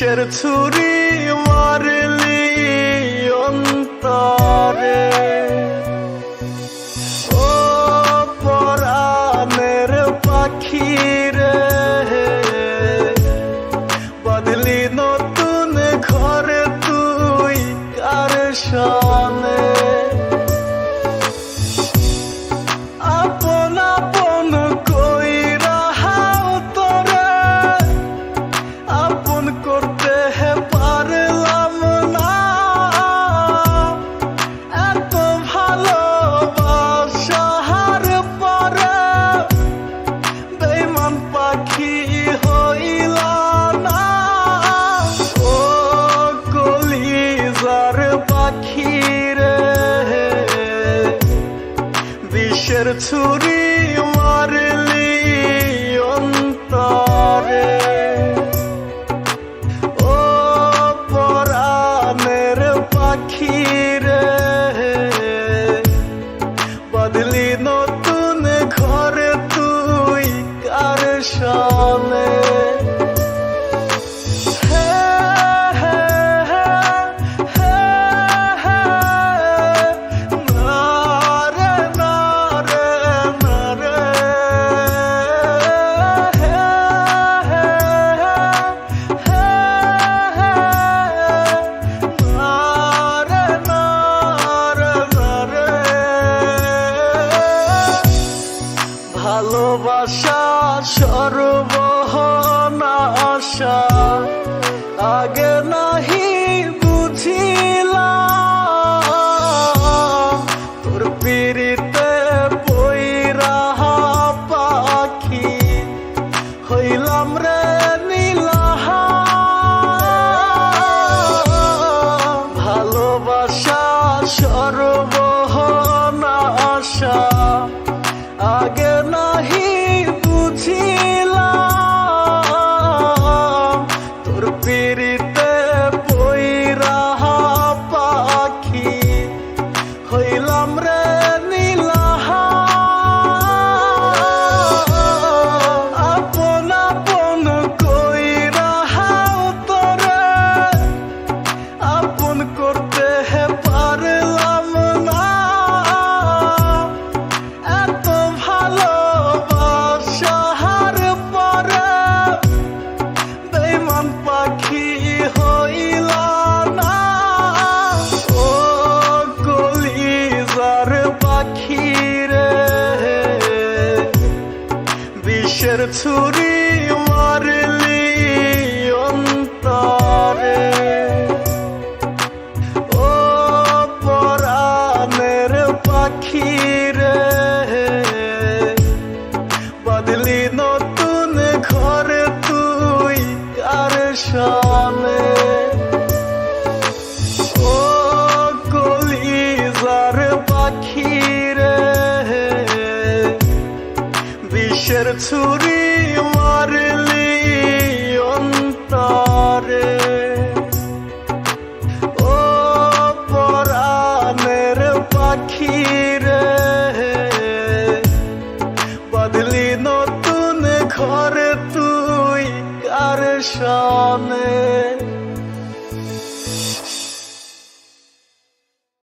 বিষের ছুরি মারলি অন্তরে। ও পরাণের পাখি রে বদলি নতুন ঘরে তুই কার সনে বিষের ছুরি ভালোবাসা সর্বনাশা আগে নাহি বুঝিলাম তোর পিড়িতে পইরা পাখি হইলাম রে নীলাহা। ভালোবাসা সর্বনাশা আগে নাহি বুঝিলাম তোর পিড়িতে পইরা পাখি হইলাম রে। keep বিষের ছুরি মারলি অন্তরে। ও পরাণের পাখি রে বদলি নতুন ঘরে তুই কার সনে